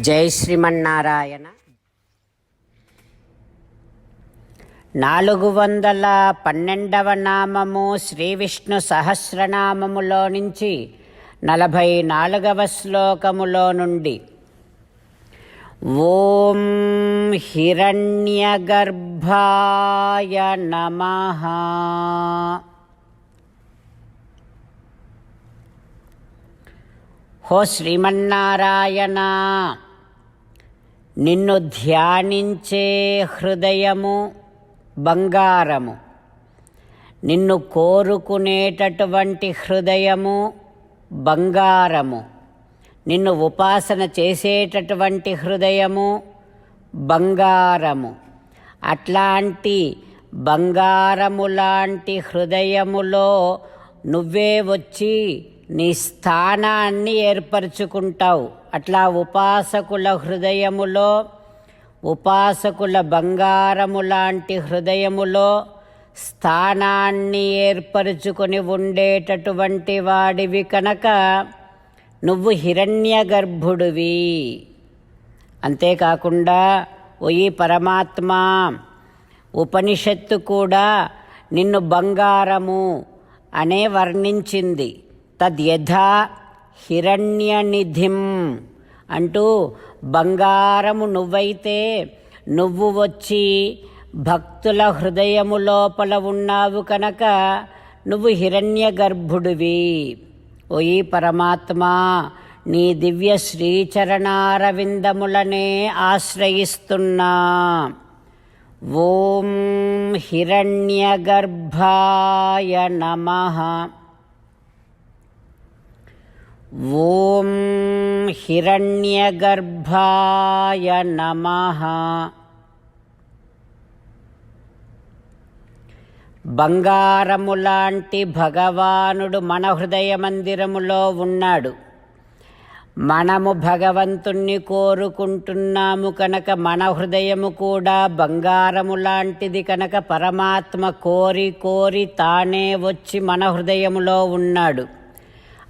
జై శ్రీమన్నారాయణ. నాలుగు వందల పన్నెండవ నామము శ్రీ విష్ణు సహస్రనామములో నుంచి నలభై నాలుగవ శ్లోకములో నుండి. ఓం హిరణ్యగర్భాయ నమహా హో శ్రీమన్నారాయణ నిన్ను ధ్యానించే హృదయము బంగారము. నిన్ను కోరుకునేటటువంటి హృదయము బంగారము. నిన్ను ఉపాసన చేసేటటువంటి హృదయము బంగారము. అట్లాంటి బంగారము లాంటి హృదయములో నువ్వే వచ్చి నీ స్థానాన్ని ఏర్పరచుకుంటావు. అట్లా ఉపాసకుల హృదయములో ఉపాసకుల బంగారము లాంటి హృదయములో స్థానాన్ని ఏర్పరుచుకొని ఉండేటటువంటి వాడివి కనుక నువ్వు హిరణ్య గర్భుడివి అంతేకాకుండా ఒయి పరమాత్మ ఉపనిషత్తు కూడా నిన్ను బంగారము అనే వర్ణించింది. తద్యథా హిరణ్యనిధిం అంటూ బంగారము నువ్వైతే నువ్వు వచ్చి భక్తుల హృదయము లోపల ఉన్నావు కనుక నువ్వు హిరణ్య గర్భుడివి ఓయి పరమాత్మ నీ దివ్య శ్రీచరణారవిందములనే ఆశ్రయిస్తున్నా. ఓం హిరణ్యగర్భాయ నమః. ఓం హిరణ్యగర్భాయ నమః. బంగారము లాంటి భగవానుడు మన హృదయ మందిరములో ఉన్నాడు. మనము భగవంతుణ్ణి కోరుకుంటున్నాము కనుక మన హృదయము కూడా బంగారము లాంటిది కనుక పరమాత్మ కోరి కోరి తానే వచ్చి మన హృదయములో ఉన్నాడు.